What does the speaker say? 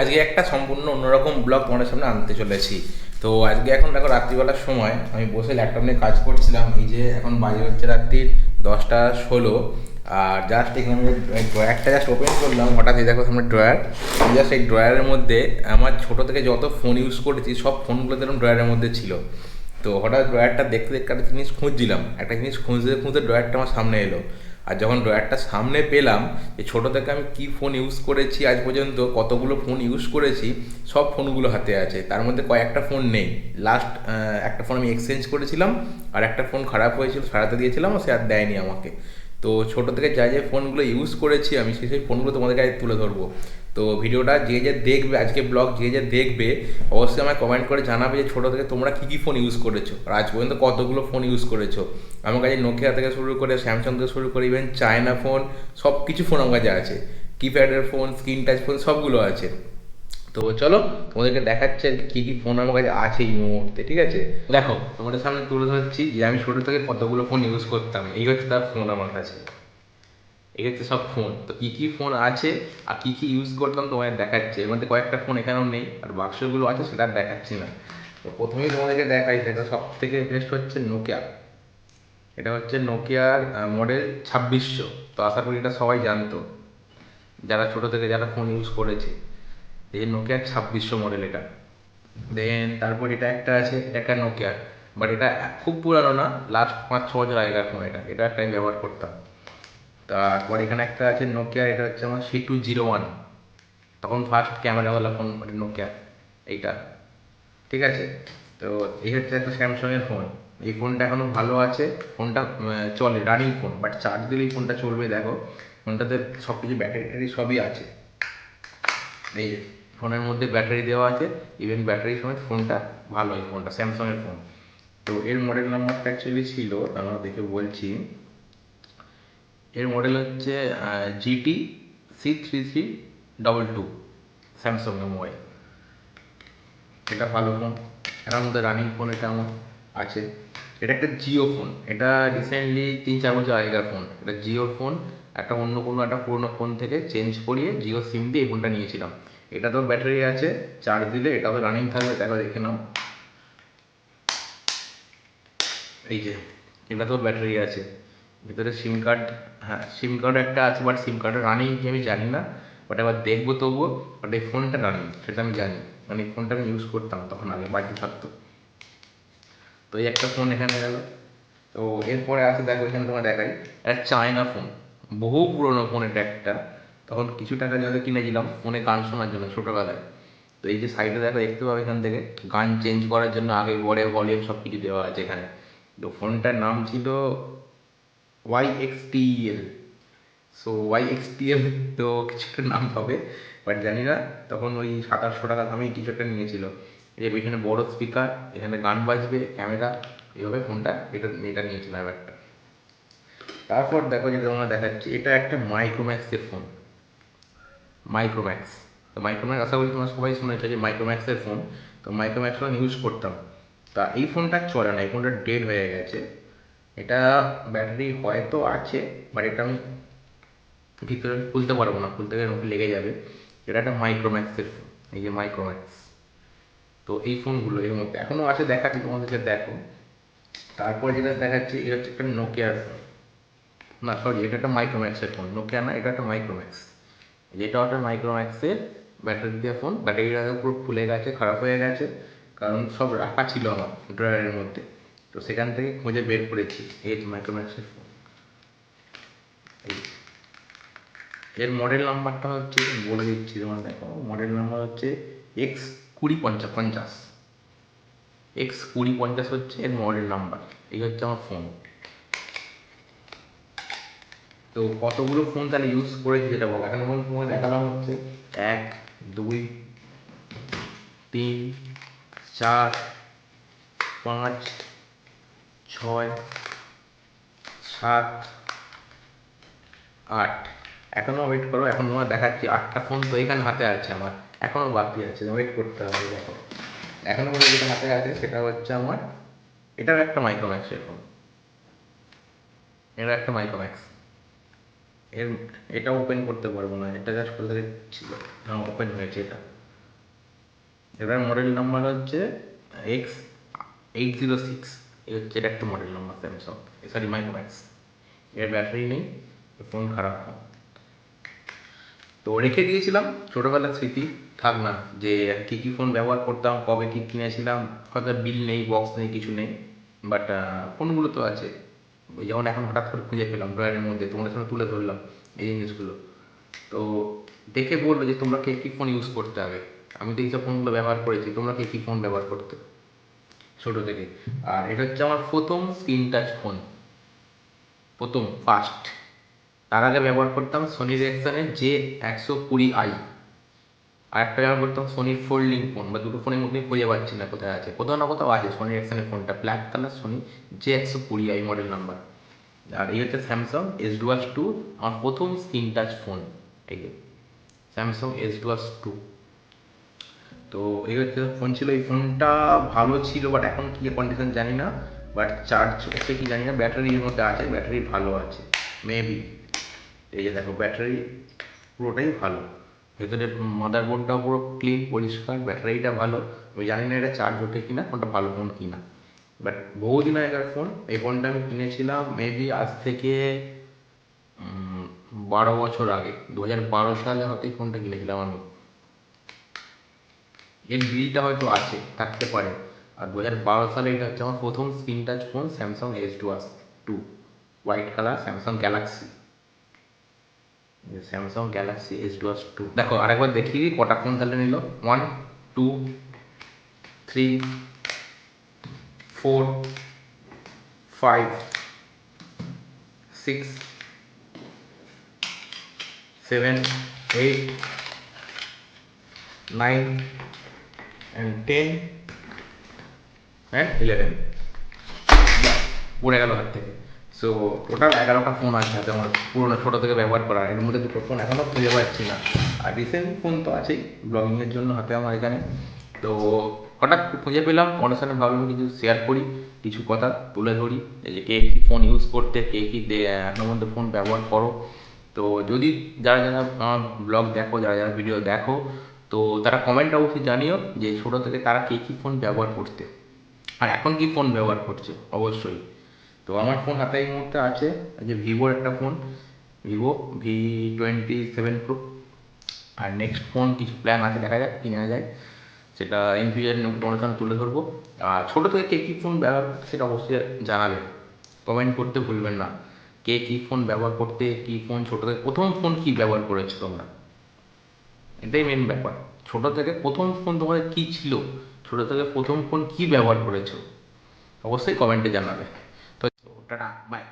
আজকে একটা সম্পূর্ণ অন্যরকম ব্লগ তোমাদের সামনে আনতে চলেছি। তো আজকে এখন দেখো রাত্রিবেলার সময়, আমি বসে ল্যাপটপ নিয়ে কাজ করছিলাম। এই যে এখন বাজে হচ্ছে রাত্রির দশটা ষোলো। আর জাস্ট এখানে ড্রয়ারটা জাস্ট ওপেন করলাম, হঠাৎ দেখো সামনে ড্রয়ার জাস্ট এই ড্রয়ারের মধ্যে আমার ছোটো থেকে যত ফোন ইউজ করেছি, সব ফোনগুলো যেরকম ড্রয়ারের মধ্যে ছিল। তো হঠাৎ ড্রয়ারটা দেখতে দেখতে একটা জিনিস খুঁজছিলাম। একটা জিনিস খুঁজতে খুঁজতে ড্রয়ারটা আমার সামনে এলো। আর যখন ড্রয়ারটা সামনে পেলাম যে ছোটো থেকে আমি কী ফোন ইউজ করেছি আজ পর্যন্ত, কতগুলো ফোন ইউজ করেছি, সব ফোনগুলো হাতে আছে। তার মধ্যে কয়েকটা ফোন নেই। লাস্ট একটা ফোন আমি এক্সচেঞ্জ করেছিলাম, আর একটা ফোন খারাপ হয়েছিল, সারাতে দিয়েছিলাম, সে আর দেয়নি আমাকে। তো ছোটো থেকে যা যে ফোনগুলো ইউজ করেছি আমি সেই সেই ফোনগুলো তোমাদের কাছে তুলে ধরবো। তো ভিডিওটা যে যে দেখবে, আজকে ব্লগ যে যে দেখবে, অবশ্যই আমায় কমেন্ট করে জানাবে যে ছোটো থেকে তোমরা কী কী ফোন ইউজ করেছ। আর আজ পর্যন্ত কতগুলো ফোন ইউজ করেছ। আমার কাছে নোকিয়া থেকে শুরু করে স্যামসাং থেকে শুরু করে ইভেন চায়না ফোন সব কিছু ফোন আমার কাছে আছে। কিপ্যাডের ফোন স্ক্রিন টাচ ফোন সবগুলো আছে। তো চলো, তোমাদেরকে দেখাচ্ছে কি, কী ফোন আমার কাছে আছে এই মুহূর্তে, ঠিক আছে? দেখো, তোমাদের সামনে তুলে ধরছি যে আমি ছোটো থেকে কতগুলো ফোন ইউজ করতাম, এই হচ্ছে তার ফোন আমার কাছে। হচ্ছে সব ফোন তো কী কী ফোন আছে আর কী কী ইউজ করতাম তোমাদের দেখাচ্ছে। এর মধ্যে কয়েকটা ফোন এখানেও নেই আর বাক্সগুলো আছে সেটা আর দেখাচ্ছি না। তো প্রথমেই তোমাদেরকে দেখাই, সেটা সব থেকে বেস্ট হচ্ছে নোকিয়া এটা হচ্ছে নোকিয়ার মডেল ছাব্বিশশো। তো আশা করি এটা সবাই জানতো। যারা ছোটো থেকে যারা ফোন ইউজ করেছে। এই নোকিয়ার ছাব্বিশশো মডেল এটা। দেন তারপর এটা একটা আছে একটা নোকিয়ার বাট এটা খুব পুরানো না লাস্ট পাঁচ ছ বছর আগেকার ফোন এটা। এটা একটা আমি ব্যবহার করতাম। তারপর এখানে একটা আছে নোকিয়া এটা হচ্ছে আমার সি টু জিরো ওয়ান তখন ফার্স্ট ক্যামেরাওয়ালা ফোন মানে নোকিয়া এইটা। ঠিক আছে? তো এই হচ্ছে একটা স্যামসংয়ের ফোন এই ফোনটা এখনও ভালো আছে। ফোনটা চলে রানিং ফোন বাট চার্জ দিলেই ফোনটা চলবে, দেখো। ফোনটাতে সব কিছু ব্যাটারি ট্যাটারি সবই আছে। এই ফোনের মধ্যে ব্যাটারি দেওয়া আছে। ইভেন ব্যাটারি সমেত ফোনটা ভালো এই ফোনটা স্যামসংয়ের ফোন তো এর মডেল নাম্বারটা অ্যাকচুয়ালি ছিল, আমরা দেখে বলছি। এর মডেল হচ্ছে GT C three three double two স্যামসংয়ের mobile এটা ভালো ফোন এটার মধ্যে রানিং ফোন এটা আমার আছে। এটা একটা জিও ফোন এটা রিসেন্টলি তিন চার বছর আগেকার ফোন এটা জিও ফোন একটা অন্য কোনো, একটা পুরোনো ফোন থেকে চেঞ্জ করিয়ে জিও সিম দিয়ে এই ফোনটা নিয়েছিলাম। এটা তো ব্যাটারি আছে চার্জ দিলে এটা তো রানিং থাকবে দেখো দেখে নাও। এই যে, এটা তো ব্যাটারি আছে। ভিতরে সিম কার্ড হ্যাঁ সিম কার্ড একটা আছে বাট সিম কার্ডের রানিং কি আমি জানি না বাট এবার দেখব তবুও বাট এই ফোনটা রানিং সেটা আমি জানি মানে এই ফোনটা আমি ইউজ করতাম তখন আগে বাড়িতে থাকতো। তো এই একটা ফোন এখানে গেল। তো এরপরে আসে দেখো এখানে তোমার দেখাই একটা চায়না ফোন বহু পুরনো ফোন এটা একটা। তখন কিছু টাকা জন্য কিনেছিলাম ফোনে গান শোনার জন্য ছোটোবেলায়। তো এই যে সাইডে দেখো, দেখতে পাবে এখান থেকে, গান চেঞ্জ করার জন্য আগে বড়ে ভলিউম সব কিছু দেওয়া আছে এখানে। তো ফোনটার নাম ছিল Y X TL so Y X TL তো কিছু একটা নাম পাবে বাট জানি না, তখন ওই সাত আটশো টাকা দামে কিছু একটা নিয়েছিল। যে এখানে বড় স্পিকার এখানে গান বাজবে ক্যামেরা এইভাবে ফোনটা এটা এটা নিয়েছিলাম একটা। তারপর দেখো যেটা তোমরা দেখাচ্ছি, এটা একটা মাইক্রোম্যাক্সের ফোন মাইক্রোম্যাক্স তো মাইক্রোম্যাক্স আশা করি তোমরা সবাই শুনেছো যে মাইক্রোম্যাক্সের ফোন তো মাইক্রোম্যাক্স ফোন ইউজ করতাম। তা এই ফোনটা চলে না, এই ফোনটা ডেড হয়ে গেছে। এটা ব্যাটারি হয়তো আছে বাট এটা আমি ভিতরে খুলতে পারব না, খুলতে গেলে নোট লেগে যাবে। এটা একটা মাইক্রোম্যাক্সের ফোন এই যে মাইক্রোম্যাক্স তো এই ফোনগুলো এর মধ্যে এখনও আছে, দেখাচ্ছি তোমাদেরকে দেখো। তারপরে যেটা দেখাচ্ছি, এটা হচ্ছে একটা নোকিয়ার ফোন না সরি এটা একটা মাইক্রোম্যাক্সের ফোন নোকিয়া না, এটা একটা মাইক্রোম্যাক্স যেটা একটা মাইক্রোম্যাক্সের ব্যাটারি দিয়ে ফোন ব্যাটারিটা পুরো ফুলে গেছে, খারাপ হয়ে গেছে, কারণ সব রাখা ছিল আমার ড্রয়ারের মধ্যে। তো সেখান থেকে খুঁজে বের করেছি এই মাইক্রোম্যাক্সের ফোন এর মডেল নাম্বারটা হচ্ছে বলে দিচ্ছি তোমার দেখো মডেল নাম্বার হচ্ছে এক্স কুড়ি পঞ্চাশ পঞ্চাশ। এক্স কুড়ি পঞ্চাশ হচ্ছে এর মডেল নাম্বার এই হচ্ছে আমার ফোন তো কতগুলো ফোন তাহলে ইউজ করেছি যেটা বলো। এখন পর্যন্ত তোমার দেখালাম হচ্ছে এক, দুই, তিন, চার, পাঁচ ছয়, সাত, আট। এখনও ওয়েট করো, এখন তোমার দেখাচ্ছি, আটটা ফোন তো এখানে হাতে আছে আমার। এখনও বাকি আছে ওয়েট করতে হবে, দেখো। এখনও পর্যন্ত যেটা হাতে আছে, সেটা হচ্ছে আমার এটাও একটা মাইক্রোম্যাক্সের ফোন এটা একটা মাইক্রোম্যাক্স এর, এটা ওপেন করতে পারব না, এটা জাস্ট থেকে ছিল? হ্যাঁ ওপেন হয়েছে এটা। এটার মডেল নাম্বার হচ্ছে এক্স এইট জিরো সিক্স এই হচ্ছে এটা একটা model number Samsung sorry Micromax এর ব্যাটারি নেই ফোন খারাপ তো রেখে দিয়েছিলাম ছোটোবেলার স্মৃতি। থাক না, যে কী কী ফোন ব্যবহার করতাম, কবে কী কিনেছিলাম, হয়তো বিল নেই বক্স নেই, কিছু নেই। বাট ফোনগুলো তো আছে। যেমন এখন হঠাৎ করে খুঁজে পেলাম ড্রয়ারের মধ্যে, তোমাদের সামনে তুলে ধরলাম এই জিনিসগুলো। তো দেখে বলবে যে তোমরা কে কী ফোন ইউজ করতে হবে আমি তো এইসব ফোনগুলো ব্যবহার করেছি, তোমরা কে কী ফোন ব্যবহার করতে? ছোটো থেকে। আর এটা হচ্ছে আমার প্রথম স্ক্রিন টাচ ফোন। প্রথম ফার্স্ট তার আগে ব্যবহার করতাম সোনি রেক্সনের যে একশো কুড়ি আই আর একটা ব্যবহার করতাম সোনির ফোল্ডিং ফোন বা দুটো ফোনের মধ্যে খুঁজে পাচ্ছি না কোথায় আছে। কোথাও না কোথাও আছে সোনি রেক্সনের ফোনটা ব্ল্যাক কালার সোনি যে একশো কুড়ি আই মডেল নাম্বার আর এই হচ্ছে স্যামসাং এস ডুয়াস টু আমার প্রথম স্ক্রিন টাচ ফোন। এই যে স্যামসাং এস ডুয়াস টু তো এই হচ্ছে ফোন ছিল, এই ফোনটা ভালো ছিল বাট এখন কী কন্ডিশন জানি না বাট চার্জ হচ্ছে কি জানি না ব্যাটারির মধ্যে আছে ব্যাটারি ভালো আছে মেবি এই যে দেখো ব্যাটারি পুরোটাই ভালো। ভেতরের মাদার বোর্ডটাও পুরো ক্লিন পরিষ্কার ব্যাটারিটা ভালো। আমি জানি না এটা চার্জ ওঠে কিনা কোনটা ভালো ফোন কিনা। বাট বহুদিন আগেকার ফোন এই ফোনটা আমি কিনেছিলাম মেবি আজ থেকে বারো বছর আগে। দু হাজার বারো সালে হয়তো এই ফোনটা কিনেছিলাম আমি। এর বিলটা হয়তো আছে, থাকতে পারে। আর দু হাজার বারো সালে এটা হচ্ছে আমার প্রথম screen touch phone Samsung S two আস two white colour Samsung Galaxy Samsung Galaxy S two আস টু দেখো, আরেকবার দেখি কটা ফোন তাহলে নিল। One two three four five six seven eight nine and ten and eleven পড়ে গেল হাত থেকে। সো টোটাল এগারোটা ফোন আছে হাতে আমার পুরোনো ছোটো থেকে ব্যবহার করা। এর মধ্যে দুটো ফোন এখনও খুঁজে পাচ্ছি না। আর রিসেন্ট ফোন তো আছেই ব্লগিংয়ের জন্য হাতে আমার এখানে। তো, হঠাৎ খুঁজে পেলাম ওনার সাথে ভাবলাম কিছু শেয়ার করি, কিছু কথা তুলে ধরি। যে কে কী ফোন ইউজ করতে, কে কী এখনও পর্যন্ত ফোন ব্যবহার করো। তো, যদি যারা যারা আমার ব্লগ দেখো, যারা যারা ভিডিও দেখো তো তারা কমেন্ট অবশ্যই জানিও যে ছোটো থেকে তারা কে কী ফোন ব্যবহার করতে আর এখন কি ফোন ব্যবহার করছে? অবশ্যই। তো আমার ফোন হাতে এই মুহূর্তে আছে, যে ভিভোর একটা phone Vivo V twenty seven pro আর নেক্সট ফোন কিছু প্ল্যান আছে, দেখা যাক কিনা যায়। সেটা ইন ফিউচার সামনে তুলে ধরবো। আর ছোটো থেকে কে কী ফোন ব্যবহার করতে সেটা অবশ্যই জানাবে। কমেন্ট করতে ভুলবেন না। কে কী ফোন ব্যবহার করতে, কী ফোন ছোটো থেকে প্রথম ফোন কী ব্যবহার করেছ তোমরা? এটাই মেন ব্যাপার। ছোটো থেকে প্রথম ফোন তোমাদের কী ছিল? ছোটো থেকে প্রথম ফোন কী ব্যবহার করেছ? অবশ্যই কমেন্টে জানাবে। তো টাটা বাই